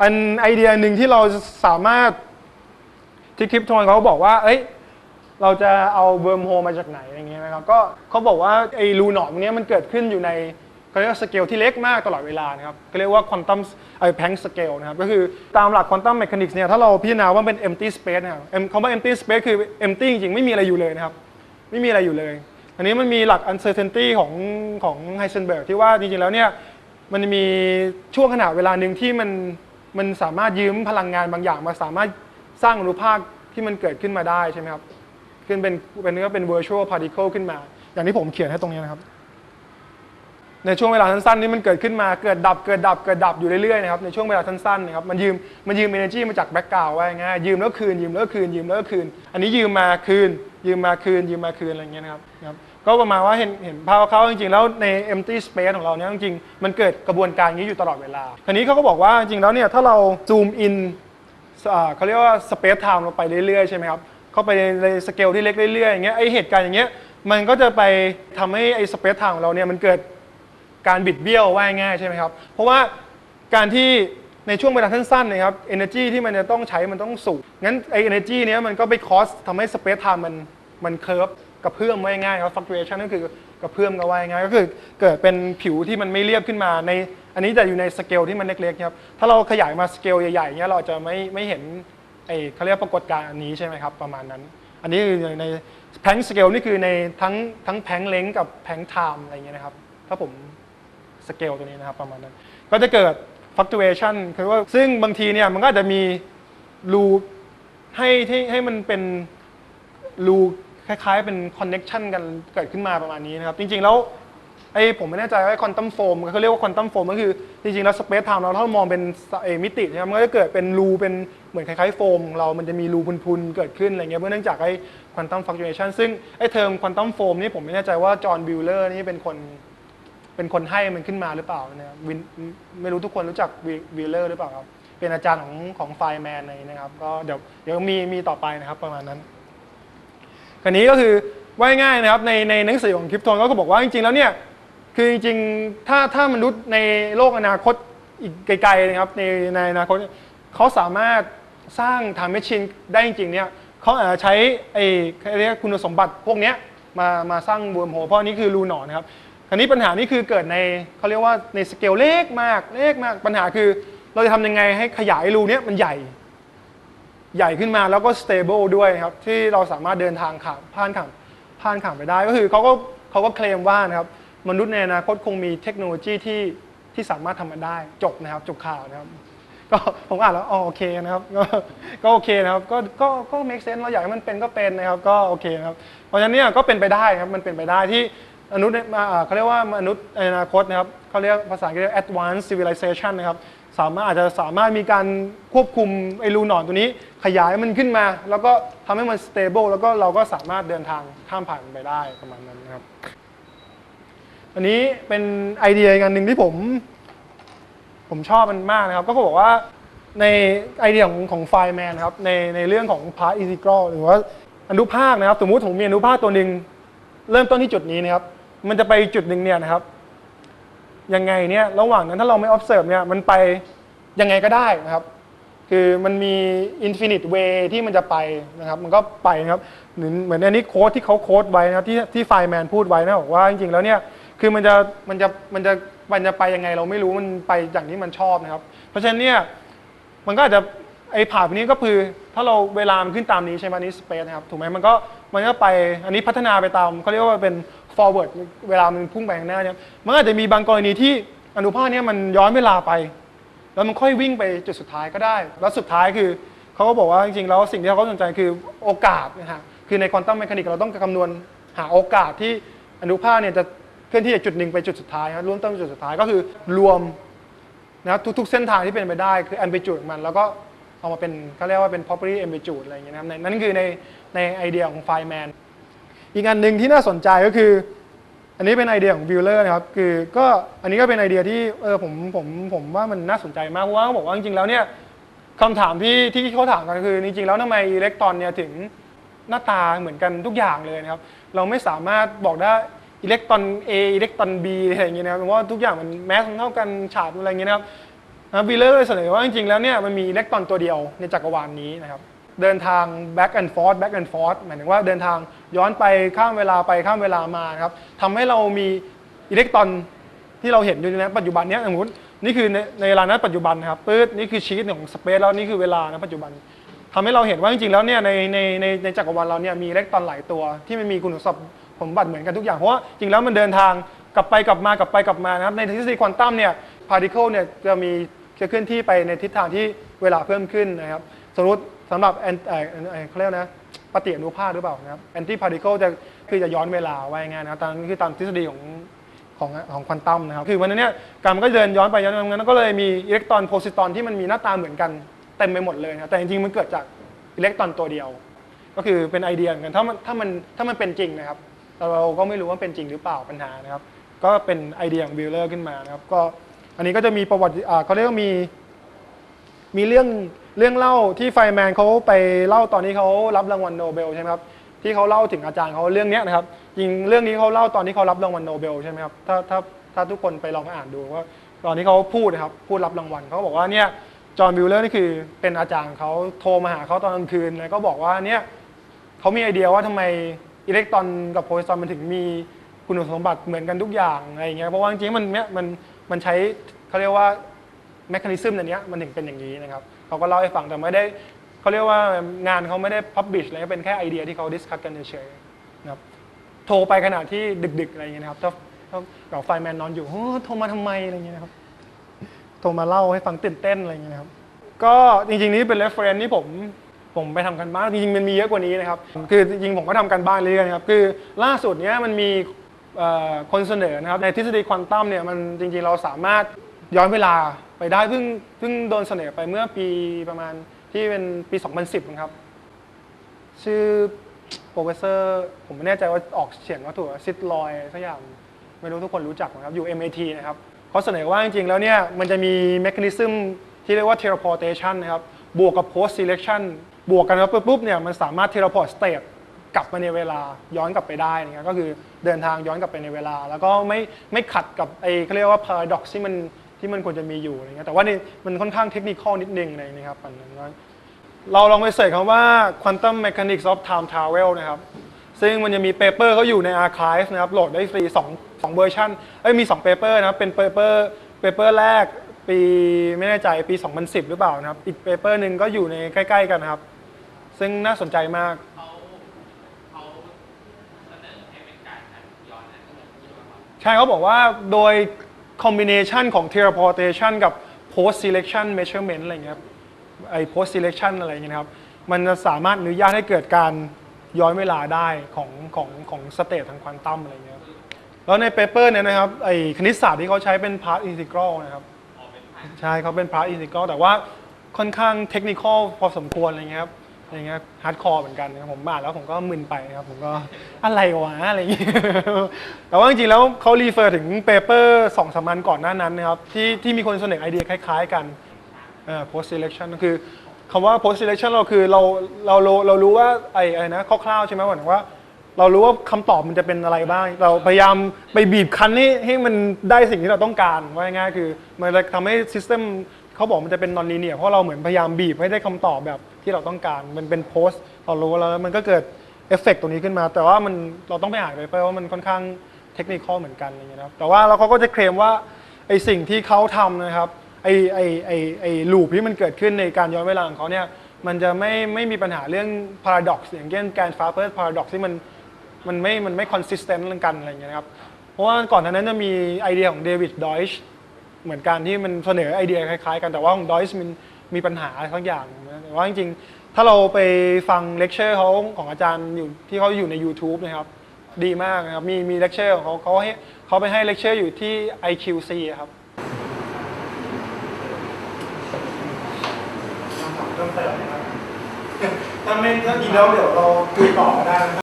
อันไอเดียหนึ่งที่เราสามารถที่คริปโทนเขาบอกว่า เอ้ย เราจะเอาเวิร์มโฮมาจากไหนอย่างเงี้ยนะครับ ก็เขาบอกว่าไอรูหนอนตรงเนี้ยมันเกิดขึ้นอยู่ในเขาเรียกสเกลที่เล็กมากตลอดเวลานะครับเขาเรียกว่าควอนตัมไอแพงสเกลนะครับ ก็คือตามหลักควอนตัมเมคานิกส์เนี่ยถ้าเราพิจารณาว่าเป็น empty space นะครับ em- คำว่า empty space คือ empty จริงๆ ไม่มีอะไรอยู่เลยนะครับ ไม่มีอะไรอยู่เลย อันนี้มันมีหลัก uncertainty ของของไฮเซนเบิร์กที่ว่าจริงๆแล้วเนี่ยมันมีช่วงขณะเวลาหนึ่งที่มัน มันสามารถยืมพลังงานบางอย่างมาสามารถสร้างอนุภาคที่มันเกิดขึ้นมาได้ใช่ไหมครับขึ้นเป็นเป็นก็เป็น virtual particle ขึ้นมา อย่างที่ผมเขียนให้ตรงนี้นะครับ ในช่วงเวลาสั้นๆนี้มันเกิดขึ้นมาเกิดดับเกิดดับเกิดดับอยู่เรื่อยๆนะครับในช่วงเวลาสั้นๆนะครับมันยืมมันยืม energy มาจากแบ็กกราวด์ไว้ง่ายยืมแล้วคืนยืมแล้วคืนยืมแล้วคืน อันนี้ยืมมาคืน ยืมมาคืนยืมมาคืนอะไรเงี้ยนะครับ ก็ประมาณว่าเห็นเห็นภาพเขาจริงๆ แล้วใน empty space ของเราเนี่ยจริงๆ มันเกิดกระบวนการนี้อยู่ตลอดเวลาทีนี้เขาก็บอกว่าจริงๆ แล้วเนี่ยถ้าเราซูมอินเขาเรียกว่าสเปซไทม์เราไปเรื่อยๆ ใช่ไหมครับ เข้าไปในสเกลที่เล็กเรื่อยๆ อย่างเงี้ยไอเหตุการณ์อย่างเงี้ยมันก็จะไปทำให้ไอสเปซไทม์ของเราเนี่ยมันเกิดการบิดเบี้ยวว่าง่ายใช่ไหมครับ เพราะว่าการที่ในช่วงเวลาสั้นๆนะครับ energy ที่มันจะต้องใช้มันต้องสูงงั้นไอ energy เนี้ยมันก็ไปคอสทำให้สเปซไทม์มันมันเคิร์ฟ กระเพื่อมไว้ง่ายครับ fluctuation ก็คือกระเพื่อมก็ว่าง่ายก็คือเกิดเป็นผิวที่มันไม่เรียบขึ้นมาใน อันนี้จะอยู่ในสเกลที่มันเล็กๆครับถ้าเราขยายมาสเกลใหญ่ๆเนี้ยเราจะไม่ไม่เห็นไอ้เขาเรียกปรากฏการณ์อันนี้ใช่ไหมครับประมาณนั้น อันนี้คือในแพงสเกลนี่คือในทั้งทั้งแพงเลงกับแพงไทม์อะไรเงี้ยนะครับ ถ้าผมสเกลตัวนี้นะครับประมาณนั้น ก็จะเกิด fluctuation คือว่าซึ่งบางทีเนี่ยมันก็จจะมีรูให้ที่ให้มันเป็นรู คล้ายๆ เป็น connection กันเกิดขึ้นมาประมาณนี้นะครับ จริงๆแล้วไอ้ผมไม่แน่ใจว่าควอนตัมโฟมเขาเรียกว่าควอนตัมโฟมก็คือ จริงๆ แล้วสเปซไทม์เราถ้าเรามองเป็นเอมิตินะครับมันก็จะเกิดเป็นรูเป็นเหมือนคล้ายๆโฟมของเรามันจะมีรูพุนๆ เกิดขึ้นอะไรเงี้ยเนื่องจากไอ้ควอนตัมฟัก t ูเอชันซึ่งไอ้เทอมควอนตัมโฟมนี่ผมไม่แน่ใจว่าจอห์นบิลเลอร์นี่เป็นคนเป็นคนให้มันขึ้นมาหรือเปล่านะครับวินไม่รู้ทุกคนรู้จักบิลเลอร์หรือเปล่าครับเป็นอาจารย์ของของไฟแมนอะไรนะครับก็เดี๋ยวเดี๋ยวมีมีต่อไปนะครับประมาณนั้น ราวนี้ก็คือว่าง่ายนะครับในในหนังสือของคริปโตนก็บอกว่าจริงๆแล้วเนี่ยคือจริงๆถ้าถ้ามนุษย์ในโลกอนาคตอีกไกลๆนะครับในในอนาคตเขาสามารถสร้างทำแมชชีนได้จริงๆเนี่ยเขาอาจจะใช้ไอ้เรียกคุณสมบัติพวกเนี้ยมามาสร้างบวมโฮเพราะนี่คือรูหนอนนะครับคราวนี้ปัญหานี่คือเกิดในเขาเรียกว่าในสเกลเล็กมากเล็กมากปัญหาคือ เราจะทำยังไงให้ขยายรูเนี้ยมันใหญ่ ใหญ่ขึ้นมาแล้วก็ stable ด้วยครับที่เราสามารถเดินทางข้ามผ่านข้ามผ่านข้ามไปได้ก็คือเขาก็เขาก็เคลมว่านะครับมนุษย์ในอนาคตคงมีเทคโนโลยีที่ที่สามารถทำมันได้จบนะครับจบข่าวนะครับก็ผมอ่านแล้วอ๋อโอเคนะครับก็ก็โอเคนะครับก็ก็ก็ make sense เราอยากให้มันเป็นก็เป็นนะครับก็โอเคนะครับเพราะฉะนั้นเนี่ยก็เป็นไปได้ครับมันเป็นไปได้ที่มนุษย์เนี่ยมาเขาเรียกว่ามนุษย์ในอนาคตนะครับเขาเรียกภาษาอังกฤษเรียก advanced civilization นะครับ สามารถอาจจะสามารถมีการควบคุมไอ้รูหนอนตัวนี้ขยายมันขึ้นมา แล้วก็ทำให้มัน stable แล้วก็เราก็สามารถเดินทางข้ามผ่านมันไปได้ประมาณนั้นนะครับ อันนี้เป็นไอเดียอีกอันหนึ่งที่ผม ผมชอบมันมากนะครับ ก็บอกว่าในไอเดียของของไฟแมนครับในในเรื่องของพาร์ t อินทิกรัลหรือว่าอนุภาคนะครับ สมมุติผมมีอนุภาคตัวหนึ่งเริ่มต้นที่จุดนี้นะครับ มันจะไปจุดหนึ่งเนี่ยนะครับ ยังไงเนี่ยระหว่างนั้นถ้าเราไม่ observe เนี่ยมันไปยังไงก็ได้นะครับ คือมันมี infinite way ที่มันจะไปนะครับ มันก็ไปนะครับเหมือนเหมือนอันนี้โค้ดที่เขาโค้ดไว้นะครับที่ที่ไฟแมนพูดไว้นะบอกว่าจริงๆแล้วเนี่ยคือมันจะมันจะมันจะมันจะไปยังไงเราไม่รู้มันไปอย่างที่มันชอบนะครับ เพราะฉะนั้นเนี่ยมันก็อาจจะไอ้ผ่านนี้ก็คือถ้าเราเวลามันขึ้นตามนี้ใช่ไหมนี่สเปซนะครับถูกไหมมันก็มันก็ไปอันนี้พัฒนาไปตามเขาเรียกว่าเป็น forward เวลามันพุ่งไปข้างหน้าเนี่ยมันอาจจะมีบางกรณีที่อนุภาคเนี้มันย้อนเวลาไป แล้วมันค่อยวิ่งไปจุดสุดท้ายก็ได้ แล้วสุดท้ายคือเขาก็บอกว่าจริงๆแล้วสิ่งที่เขาสนใจคือโอกาสนะฮะคือในควอนตัมเมคานิกเราต้องคำนวณหาโอกาสที่อนุภาคเนี่ยจะเคลื่อนที่จากจุดหนึ่งไปจุดสุดท้ายครับรวมต้นจุดสุดท้ายก็คือรวมนะทุกๆเส้นทางที่เป็นไปได้คือ amplitude ของมันแล้วก็เอามาเป็นเขาเรียกว่าเป็น property amplitude อะไรอย่างเงี้ยนะครับนั่นคือในในไอเดียของไฟแมน อีกอันหนึ่งที่น่าสนใจก็คือ อันนี้เป็นไอเดียของวิลเลอร์นะครับคือก็อันนี้ก็เป็นไอเดียที่เออผมผมผมว่ามันน่าสนใจมากเพราะว่าเขาบอกว่าจริงๆแล้วเนี่ยคำถามที่ที่เขาถามกันคือจริงๆแล้วทำไมอิเล็กตรอนเนี่ยถึงหน้าตาเหมือนกันทุกอย่างเลยนะครับ เราไม่สามารถบอกได้อิเล็กตรอน A อิเล็กตรอน B อะไรอย่างเงี้ยนะครับเพราะว่าทุกอย่างมันแมสเท่ากันฉาบอะไรอย่างเงี้ยนะครับนะวีเลอร์เลยเสนอว่าจริงๆแล้วเนี่ยมันมีอิเล็กตรอนตัวเดียวในจักรวาลนี้นะครับ เดินทาง back and forth back and forth หมายถึงว่าเดินทางย้อนไปข้ามเวลาไปข้ามเวลามาครับทำให้เรามีอิเล็กตรอนที่เราเห็นอยู่ในปัจจุบันเนี้ยสมมตินี่คือในในเวลานั้นปัจจุบันนะครับปื๊ดนี่คือชีตของสเปซแล้วนี่คือเวลานะปัจจุบันทำให้เราเห็นว่าจริงๆแล้วเนี่ยในในในในจักรวาลเราเนี่ยมีอิเล็กตรอนหลายตัว ที่มันมีคุณสมบัติเหมือนกันทุกอย่างเพราะว่าจริงแล้วมันเดินทางกลับไปกลับมากลับไปกลับมานะครับในทฤษฎีควอนตัมเนี่ยพาร์ติเคิลเนี่ยจะมีจะเคลื่อนที่ไปในทิศทางที่เวลาเพิ่มขึ้นนะครับสมมติ สำหรับแอนเอ่อเขาเรียกนะปฏิอนุภาคหรือเปล่านะครับแอนตี้พาร์ติเคิลจะคือจะย้อนเวลาไว้ง่ายนะครับตามคือตามทฤษฎีของของของควอนตัมนะครับ คือวันนั้นเนี่ยการมันก็เดินย้อนไปย้อนมางั้นก็เลยมีอิเล็กตรอนโพซิตรอนที่มันมีหน้าตาเหมือนกันเต็มไปหมดเลยนะแต่จริงๆมันเกิดจากอิเล็กตรอนตัวเดียว ก็คือเป็นไอเดียเหมือนกันถ้ามันถ้ามันถ้ามันเป็นจริงนะครับแต่เราก็ไม่รู้ว่าเป็นจริงหรือเปล่าปัญหานะครับ ก็เป็นไอเดียของบิลเลอร์ขึ้นมานะครับ ก็อันนี้ก็จะมีประวัติเขาเรียกว่ามีมีเรื่อง เรื่องเล่าที่ไฟแมนเขาไปเล่าตอนที่เขารับรางวัลโนเบลใช่ไหมครับที่เขาเล่าถึงอาจารย์เขาเรื่องเนี้ยนะครับจริงเรื่องนี้เขาเล่าตอนที่เขารับรางวัลโนเบลใช่ไหมครับถ้าถ้าถ้าทุกคนไปลองอ่านดูว่าตอนที่เขาพูดนะครับพูดรับรางวัลเขาบอกว่าเนี่ยจอห์นวิลเลอร์นี่คือเป็นอาจารย์เขาโทรมาหาเขาตอนกลางคืนแล้วก็บอกว่าเนี่ยเขามีไอเดียว่าทำไมอิเล็กตรอนกับโพลิตรอนมันถึงมีคุณสมบัติเหมือนกันทุกอย่างอะไรอย่างเงี้ยเพราะว่าจริงๆมันเนี่ยมันมันใช้เขาเรียกว่าแมคานิซึมในเนี้ยมันถึงเป็นอย่างนี้นะครับ เขาก็เล่าให้ฟังแต่ไม่ได้เขาเรียกว่างานเขาไม่ได้พับบิชอะไรเป็นแค่ไอเดียที่เขาดิสคัสกันเฉยๆนะครับโทรไปขณะที่ดึก ๆ อะไรอย่างเงี้ยนะครับถ้าถ้าเราไฟแมนนอนอยู่โอ้โทรมาทำไมอะไรอย่างเงี้ยนะครับโทรมาเล่าให้ฟังตื่นเต้นอะไรอย่างเงี้ยนะครับก็จริงๆนี่เป็น reference ที่ผมผมไปทำกันบ้านจริงๆมันมีเยอะกว่านี้นะครับคือจริงๆผมก็ทำกันบ้านเรื่อยๆนะครับคือล่าสุดเนี้ยมันมีคนเสนอนะครับในทฤษฎีควอนตัมเนี่ยมันจริงๆเราสามารถ ย้อนเวลาไปได้เพิ่งเพิ่งโดนเสนอไปเมื่อปีประมาณที่เป็นปี 2010นะครับ ชื่อโปรเฟสเซอร์ผมไม่แน่ใจว่าออกเขียนว่าถูกซิดลอยสักอย่างไม่รู้ทุกคนรู้จักไหมครับอยู่ MIT นะครับเขาเสนอว่าจริงๆแล้วเนี่ยมันจะมีเมคานิซึมที่เรียกว่า teleportation นะครับบวกกับ post selection บวกกันแล้วปุ๊บเนี่ยมันสามารถ teleport state กลับมาในเวลาย้อนกลับไปได้นะครับก็คือเดินทางย้อนกลับไปในเวลา แล้วก็ไม่ไม่ขัดกับไอ้เขาเรียกว่า paradox ที่มัน ที่มันควรจะมีอยู่อะไรเงี้ยแต่ว่านี่มันค่อนข้างเทคนิคนิดนึงอะไรอย่างนี้ครับอันนั้นว่าเราลองไปเสิร์ชคำว่า quantum mechanics of time travel นะครับ ซึ่งมันจะมีเปเปอร์เขาอยู่ใน archive นะครับ โหลดได้ฟรี2 2เวอร์ชันเอ้ยมี2เปเปอร์นะครับ เป็นเปเปอร์เปเปอร์แรกปีไม่แน่ใจปี 2010 หรือเปล่านะครับ อีกเปเปอร์หนึ่งก็อยู่ในใกล้ ๆ กันนะครับ ซึ่งน่าสนใจมากใช่เขาบอกว่าโดย คอมบิเนชันของ teleportation กับ post selection measurement อะไรเงี้ยไอ้ post selection อะไรเงี้ยนะครับ มันจะสามารถอนุญาตให้เกิดการย้อนเวลาได้ของของของสเตททางควอนตัมอะไรเงี้ยแล้วในเปเปอร์เนี่ยนะครับไอ้คณิตศาสตร์ที่เขาใช้เป็น part integral นะครับใช่เขาเป็น part integral แต่ว่าค่อนข้างเทคนิคอลพอสมควรอะไรเงี้ยครับ อะไรเงี้ยฮาร์ดคอร์เหมือนกันนะครับผมอ่าแล้วผมก็มึนไปนะครับผมก็อะไรวะอะไรอย่างเงี้ยแต่ว่าจริงๆแล้วเขารีเฟอร์ถึงเปเปอร์สองสามันก่อนหน้านั้นนะครับที่ที่มีคนเสนอไอเดียคล้าย ๆ กันเอ่อ post selection ก็คือคำว่า post selection เราคือเราเราเราเรารู้ว่าไอ้ไอ้นะคร่าวๆใช่ไหมหมายถึงว่า เรารู้ว่าคำตอบมันจะเป็นอะไรบ้าง เราพยายามไปบีบคั้นให้ให้มันได้สิ่งที่เราต้องการว่าง่ายๆคือมันจะทำให้ system เขาบอกมันจะเป็น non linear เพราะเราเหมือนพยายามบีบให้ได้คำตอบแบบ ที่เราต้องการ มันเป็น post เรารู้แล้วมันก็เกิดเอฟเฟกตรงนี้ขึ้นมา แต่ว่ามันเราต้องไปอ่านไปเพื่อว่ามันค่อนข้างเทคนิคอลเหมือนกันอะไรอย่างเงี้ยนะครับแต่ว่าเขาก็จะเคลมว่าไอสิ่งที่เขาทำนะครับไอไอไอไอลูปที่มันเกิดขึ้นในการย้อนเวลาของเขาเนี่ยมันจะไม่ไม่มีปัญหาเรื่อง paradox อย่างเช่นการ f a r p e r paradox ที่มันมันไม่มันไม่ consistent เรื่องกันอะไรเงี้ยนะครับเพราะว่าก่อนหน้านั้นจะมีไอเดียของเดวิดดอยช์เหมือนกันที่มันเสนอไอเดียคล้ายๆกันแต่ว่าของดอยช์มัน มีปัญหาอะไรสักอย่างนะแต่ว่าจริงๆ ถ้าเราไปฟังเลคเชอร์เขาของอาจารย์อยู่ที่เขาอยู่ใน YouTube นะครับ ดีมากนะครับ มีมีเลคเชอร์ของเขาเขาให้เขาไปให้เลคเชอร์อยู่ที่ IQC ครับเริ่มเติมนะครับถ้าไม่ถ้าดีแล้วเดี๋ยวเราคุยต่อได้นะครับ